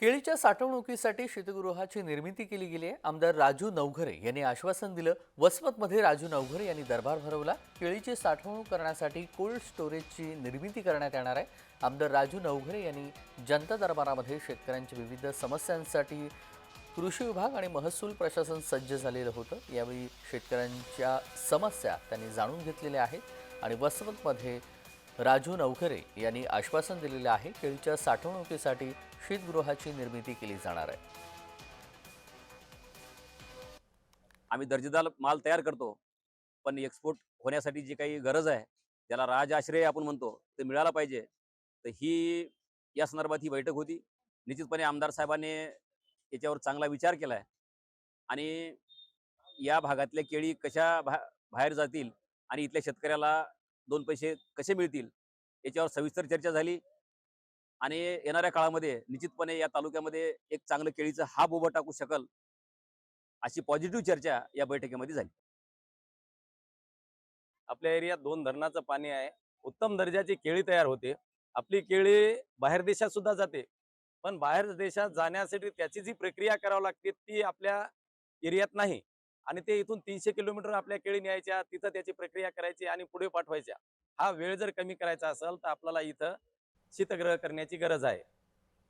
केळीच्या साठवणुकीसाठी शीतगृहाची निर्मिती केली गेली आहे. आमदार राजू नवघरे यांनी आश्वासन दिलं. वसमतमध्ये राजू नवघरे यांनी दरबार भरवला. केळीची साठवणूक करण्यासाठी कोल्ड स्टोरेजची निर्मिती करण्यात येणार आहे. आमदार राजू नवघरे यांनी जनता दरबारामध्ये शेतकऱ्यांच्या विविध समस्यांसाठी कृषी विभाग आणि महसूल प्रशासन सज्ज झालेलं होतं. यावेळी शेतकऱ्यांच्या समस्या त्यांनी जाणून घेतलेल्या आहेत आणि वसमतमध्ये राजू नवखरे यांनी आश्वासन दिलेले आहे केळीच्या साठवणुकीसाठी शीतगृहाची निर्मिती केली जाणार आहे. आम्ही दर्जेदार माल तयार करतो पण एक्सपोर्ट होण्यासाठी जी काही गरज आहे ज्याला राज आश्रय आपण म्हणतो ते मिळालं पाहिजे. तर ही या संदर्भात ही बैठक होती. निश्चितपणे आमदार साहेबांनी याच्यावर चांगला विचार केला आहे आणि या भागातल्या केळी कशा भा बाहेर जातील आणि इथल्या शेतकऱ्याला दोन पैसे कसे मिळतील? याच्यावर सविस्तर चर्चा झाली आणि येणाऱ्या काळामध्ये निश्चितपणे या तालुक्यामध्ये एक चांगलं केळीचं हाब उभं टाकू शकल अशी पॉझिटिव्ह चर्चा या बैठकीमध्ये झाली. आपल्या एरियात दोन धरणाचं पाणी आहे. उत्तम दर्जाची केळी तयार होते. आपली केळी बाहेर देशात सुद्धा जाते. पण बाहेर देशात जाण्यासाठी त्याची जी प्रक्रिया करावी लागते ती आपल्या एरियात नाही. आणि ते इथून तीनशे किलोमीटर आपल्या केळी न्यायच्या तिथं त्याची प्रक्रिया करायची आणि पुढे पाठवायच्या. हा वेळ जर कमी करायचा असेल तर आपल्याला इथं शीतग्रह करण्याची गरज आहे.